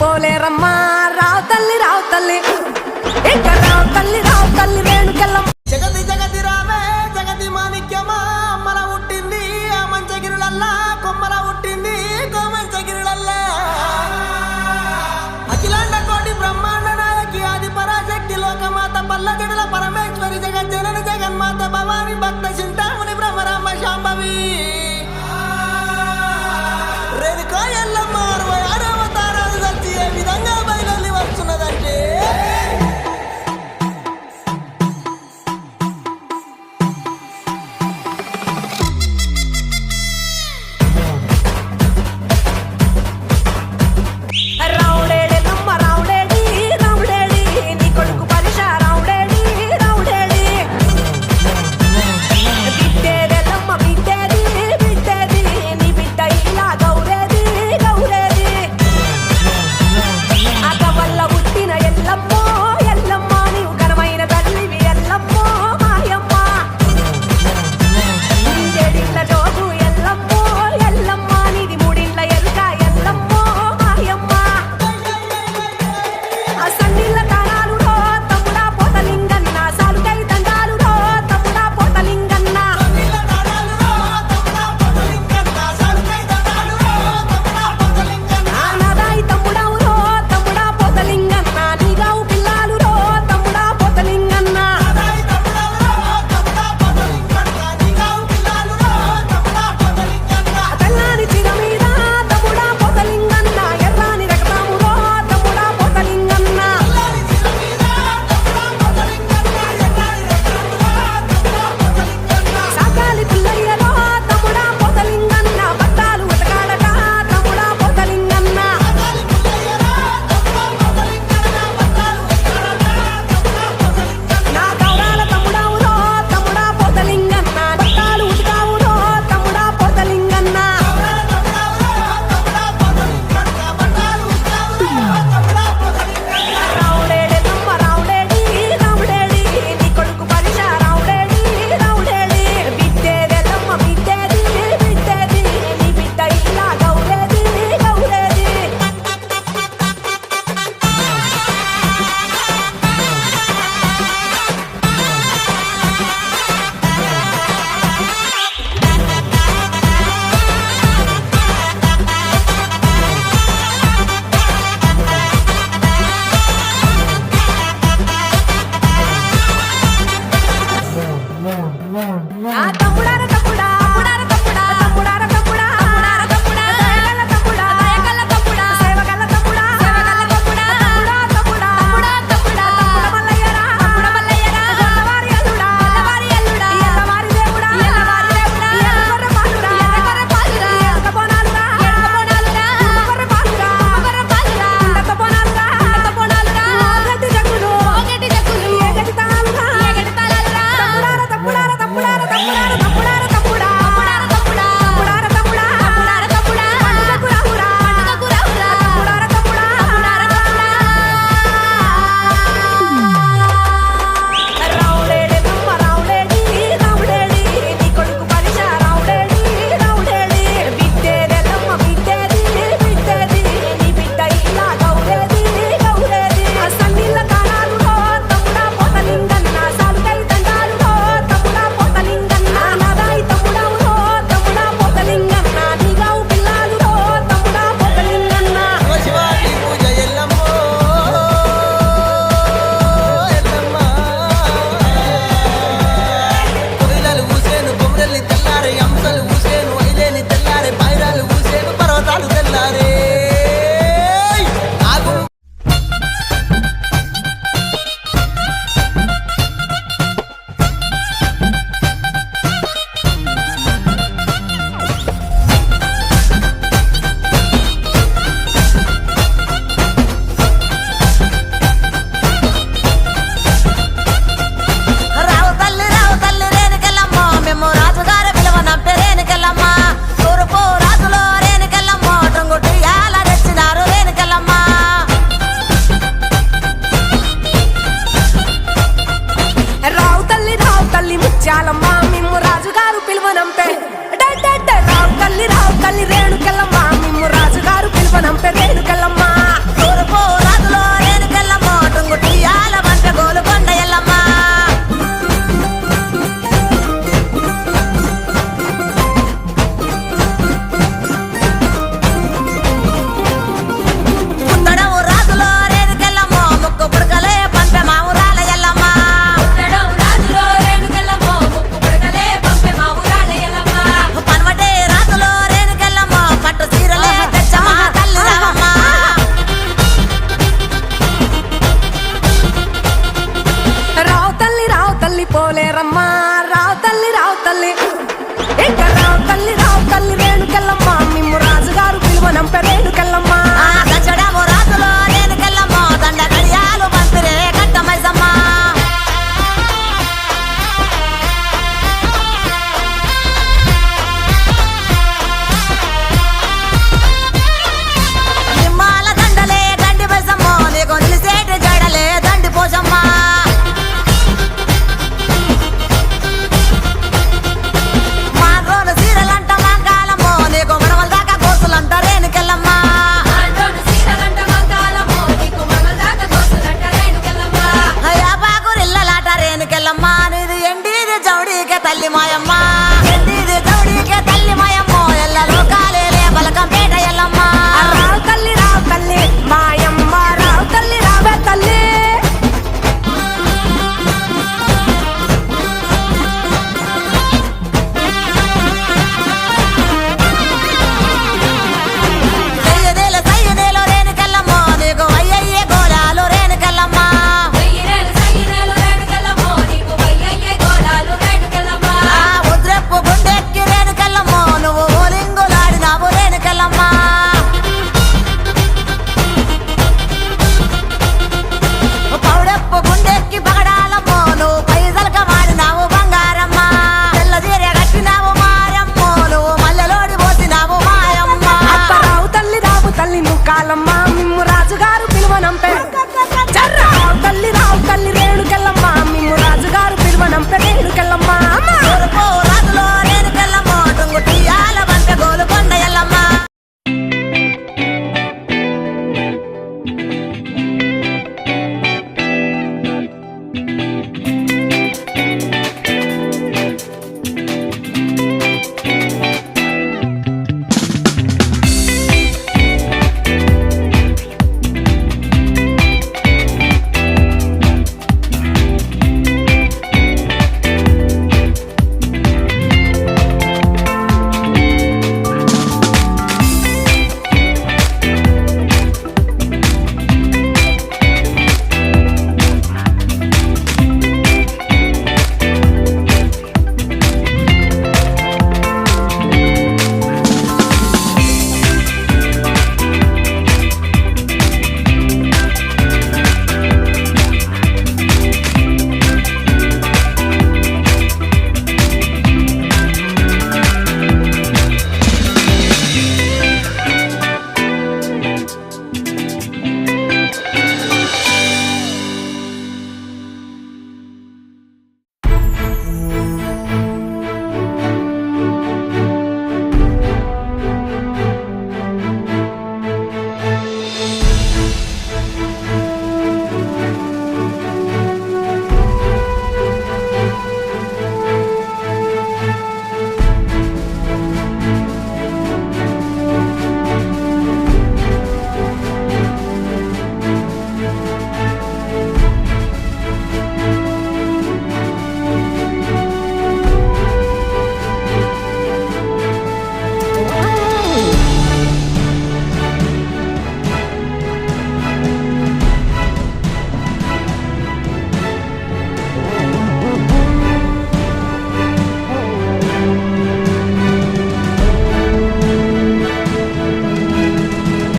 పోలేరమ్మా రావు తల్లి రావు తల్లి. ఇంకా రావు తల్లి రావు తల్లి రేణుకెళ్ళ జగతి జగతి రావే జగతి మాణిక్యమా? అమ్మల ఉట్టింది ఆ మంచగిరులల్లా. కొమ్మల పుట్టింది కోమంచగిరులల్లా అఖిలాండ కోటి బ్రహ్మాండ నాయకి ఆది పరాశక్తి లోకమాత పల్లగడుల పరమేశ్వరి జగజ్జనని జగన్మాత భవాని భక్త చింతామణి బ్రహ్మరామ శాంభవ